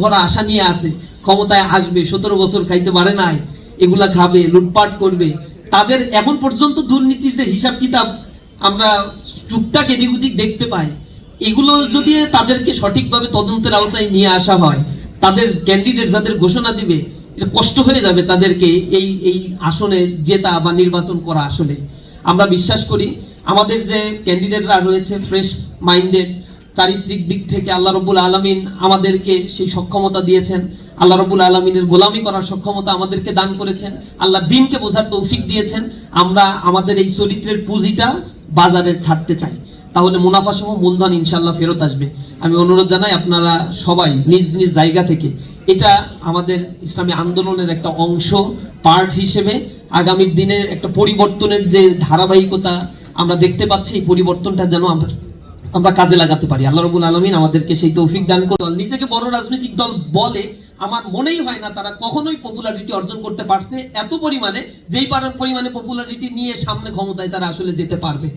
ভরা আশা নিয়ে আসে ক্ষমতায় আসবে, সতেরো বছর খাইতে পারে নাই, এগুলা খাবে, লুটপাট করবে। তাদের এখন পর্যন্ত দুর্নীতির যে হিসাব কিতাব আমরা টুকটাক এদিক ওদিক দেখতে পাই। এগুলো যদি তাদেরকে সঠিকভাবে তদন্তের আওতায় নিয়ে আসা হয়, তাদের ক্যান্ডিডেট যাদের ঘোষণা দিবে, এটা কষ্ট হয়ে যাবে তাদেরকে এই এই আসনে জেতা বা নির্বাচন করা আসলে। আমরা বিশ্বাস করি, আমাদের যে ক্যান্ডিডেটরা রয়েছে ফ্রেশ মাইন্ডেড চারিত্রিক দিক থেকে আল্লাহ রবুল আলমিন আমাদেরকে সেই সক্ষমতা দিয়েছেন। আল্লাহ রবুল আলমিনের গোলামি করার সক্ষমতা আমাদেরকে দান করেছেন। আল্লাহ দিনকে বোঝার তৌফিক দিয়েছেন। আমরা আমাদের এই চরিত্রের পুঁজিটা বাজারে ছাড়তে চাই। তাহলে মুনাফা সহ মূলধন ইনশাল্লাহ ফেরত আসবে। আমি অনুরোধ জানাই আপনারা সবাই নিজ নিজ জায়গা থেকে। এটা আমাদের ইসলামী আন্দোলনের একটা অংশ, পার্ট হিসেবে আগামীর দিনের একটা পরিবর্তনের যে ধারাবাহিকতা আমরা দেখতে পাচ্ছি, এই পরিবর্তনটা যেন আমরা আমরা কাজে লাগাতে পারি। আল্লাহ রবুল আলমিন আমাদেরকে সেই তৌফিক দান করে নিজেকে বড় রাজনৈতিক দল বলে আমার মনেই হয় না তারা কখনোই পপুলারিটি অর্জন করতে পারছে এত পরিমাণে, যেই পার- পরিমাণে পপুলারিটি নিয়ে সামনে ক্ষমতায় তারা আসলে যেতে পারবে।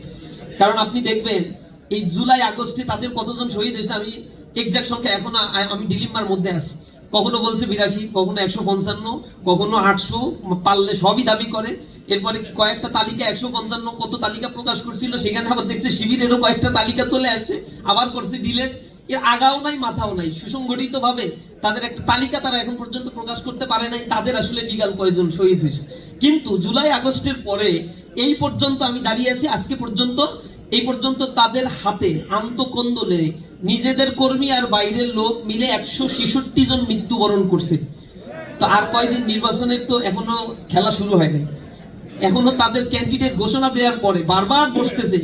কারণ আপনি দেখবেন, এই জুলাই, আগস্টে তাদের কতজন শহীদ হয়েছে আমি এক্সাক্ট সংখ্যা এখন আমি ডিলিম্বার মধ্যে আছি। কখনো বলছে বিরাশি, কখনো একশো পঞ্চান্ন, কখনো আটশো, পারলে সবই দাবি করে। এরপরে কয়েকটা তালিকা, একশো পঞ্চান্ন কত তালিকা প্রকাশ করছিল, সেখানে আবার দেখছে শিবিরেরও কয়েকটা তালিকা চলে আসছে, আবার করছে ডিলেট এর আগাও নাই, মাথাও নাই। সুসংগঠিত ভাবে তাদের একটা তালিকা তারা এখন পর্যন্ত প্রকাশ করতে পারে নাই, তাদের আসলে লিগাল কয়েকজন শহীদ হয়েছে। কিন্তু জুলাই আগস্টের পরে এই পর্যন্ত আমি দাঁড়িয়ে আছি, আজকে পর্যন্ত, এই পর্যন্ত তাদের হাতে আন্তকন্দলে নিজেদের কর্মী আর বাইরের লোক মিলে একশো ছেষট্টি জন মৃত্যুবরণ করছে। তো আর কয়দিন নির্বাচনের তো এখনও খেলা শুরু হয় নাই এখনও তাদের ক্যান্ডিডেট ঘোষণা দেওয়ার পরে বারবার বসতেছে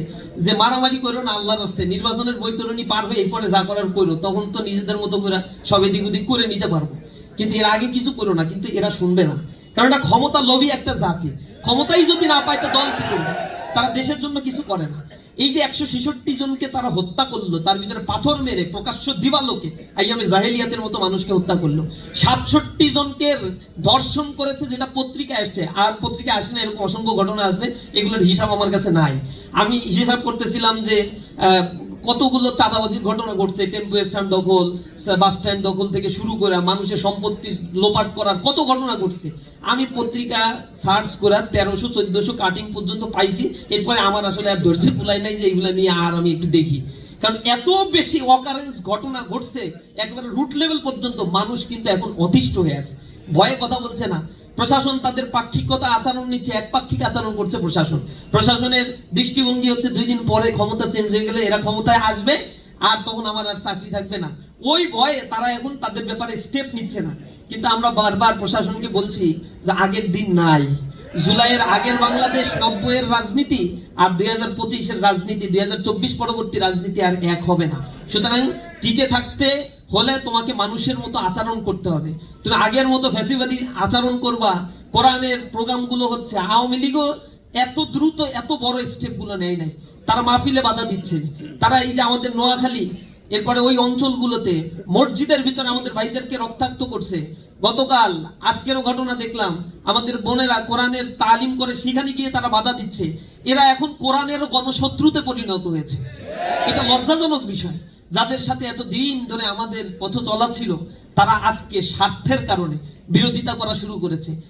যে মারামারি করো না আল্লাহ হস্তে নির্বাচনের বৈতরণী পার হয়ে এরপরে যা করার করো, তখন তো নিজেদের মতো করে সব এদিক ওদিক করে নিতে পারব। কিন্তু এর আগে কিছু করো না, কিন্তু এরা শুনবে না। কারণ এটা ক্ষমতা লোভী একটা জাতি। ক্ষমতাই যদি না পায়, তো দল কি করবে? তারা দেশের জন্য কিছু করে না। এই যে একশো ছেষট্টি জনকে তারা হত্যা করল, তার ভিতরে পাথর মেরে প্রকাশ্য দিবালোকে আমি জাহেলিয়াতের মতো মানুষকে হত্যা করল। সাতষট্টি জনকে দর্শন করেছে যেটা পত্রিকা আসছে, আর পত্রিকায় আসে না, এরকম অসংখ্য ঘটনা আছে, এগুলোর হিসাব আমার কাছে নাই। আমি হিসাব করতেছিলাম যে কতগুলো চাঁদাবাজির ঘটনা ঘটছে, টেম্পো, স্ট্যান্ড দখল বাস স্ট্যান্ড দখল থেকে শুরু করে মানুষের সম্পত্তি লোপাট করার কত ঘটনা ঘটছে। আমি পত্রিকা সার্চ করে তেরোশো, চোদ্দশো কাটিং পর্যন্ত পাইছি, এরপরে আমার আসলে আর ধরছে কুলাই নাই যে এগুলো নিয়ে আর আমি একটু দেখি। কারণ এত বেশি অকারেন্স ঘটনা ঘটছে, একেবারে রুট লেভেল পর্যন্ত মানুষ কিন্তু এখন অতিষ্ঠ হয়ে আছে। ভয়ে কথা বলছে না। প্রশাসন তাদের পাক্ষিকতা আচরণ নিচ্ছে একপাক্ষিক আচরণ করছে প্রশাসন। প্রশাসনের দৃষ্টিভঙ্গি হচ্ছে দুই দিন পরে ক্ষমতা চেঞ্জ হয়ে গেলে এরা ক্ষমতায় আসবে, আর তখন আমার আর চাকরি থাকবে না। ওই ভয়ে তারা এখন তাদের ব্যাপারে স্টেপ নিচ্ছে না। কিন্তু আমরা বারবার প্রশাসনকে বলছি যে আগের দিন নাই। জুলাইয়ের আগের বাংলাদেশ নব্বইয়ের রাজনীতি আর দুই হাজার পঁচিশের রাজনীতি, দুই হাজার চব্বিশ পরবর্তী রাজনীতি আর এক হবে না। সুতরাং টিকে থাকতে হলে তোমাকে মানুষের মতো আচরণ করতে হবে। তুমি আগের মতো ফ্যাসিবাদী আচরণ করবা। কোরআনের প্রোগ্রামগুলো হচ্ছে, আওয়ামী লীগও এত দ্রুত, এত বড় স্টেপগুলো নেয় নাই। তারা মাহফিলে বাধা দিচ্ছে। তারা এই যে আমাদের নোয়াখালী, এরপরে ওই অঞ্চলগুলোতে মসজিদের ভিতরে আমাদের ভাইদেরকে রক্তাক্ত করছে। গতকাল আজকেরও ঘটনা দেখলাম, আমাদের বোনেরা কোরআনের তালিম করে সেখানে গিয়ে তারা বাধা দিচ্ছে। এরা এখন কোরআনেরও গণশত্রুতে পরিণত হয়েছে। এটা লজ্জাজনক বিষয়। যাদের সাথে এত দিন ধরে আমাদের পথ চলা ছিল, তারা আজকে স্বার্থের কারণে বিরোধিতা করা শুরু করেছে।